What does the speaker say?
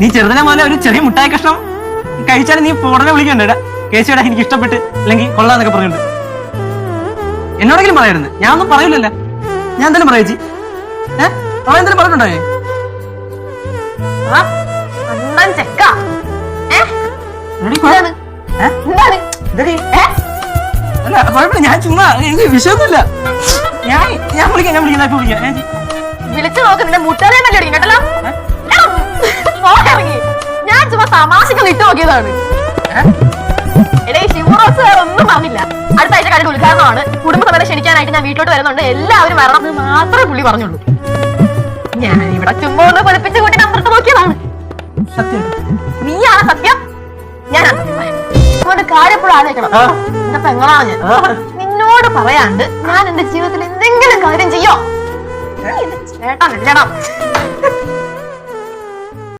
നീ ചെറുതിനെ പോലെ ഒരു ചെറിയ മുട്ടായ കഷ്ണം കഴിച്ചാൽ നീ ഉടനെ വിളിക്കണ്ടേടാ കേസിയുടെ എനിക്ക് ഇഷ്ടപ്പെട്ട് അല്ലെങ്കിൽ കൊള്ളാന്നൊക്കെ പറഞ്ഞിട്ടുണ്ട്. എന്നോടെങ്കിലും പറയായിരുന്നു. ഞാൻ ഒന്നും പറയൂലല്ല. ഞാൻ എന്തായാലും പറയാ ചേച്ചി. ഏഹ് അവൻ എന്തായാലും പറഞ്ഞിട്ടുണ്ടോ? ഏ? ഏ? അല്ല കുഴപ്പമില്ല. ഞാൻ ചുമ്മാ എനിക്ക് വിഷയമൊന്നുമില്ല. ഞാൻ ഞാൻ വിളിക്കാം ഞാൻ വിളിക്കാം. വിളിക്കാം. വിളിച്ചു നോക്കുന്നുണ്ട് മുട്ടാതെ കേട്ടല്ലോ? തമാശക്ക് ഇട്ട് നോക്കിയതാണ്? എടേ ശിവറോസ് വേറെ ഒന്നും പറഞ്ഞില്ല. അടുത്ത ആഴ്ച കഴിഞ്ഞ ഉദ്ഘാടനമാണ്. കുടുംബസമേതം ക്ഷണിക്കാനായിട്ട് ഞാൻ വീട്ടിലോട്ട് വരുന്നുണ്ട്. എല്ലാവരും വരണം എന്ന് മാത്രമേ പുള്ളി പറഞ്ഞുള്ളൂ. ഞാൻ ഇവിടെ ചുമ്മാ ഒന്ന് പൊലിപ്പിച്ച് കൂട്ടി നമ്പർത്ത് നോക്കിയതാണ്. സത്യം. നീയാണ് സത്യം? ഞാൻ സത്യം. കാര്യം എപ്പോഴും ആലോചിക്കണം. എന്റെ പെങ്ങളാണ് ഞാൻ. നിന്നോട് പറയാണ്ട് ഞാൻ എന്റെ ജീവിതത്തിൽ എന്തെങ്കിലും കാര്യം ചെയ്യോ? ചേട്ടാ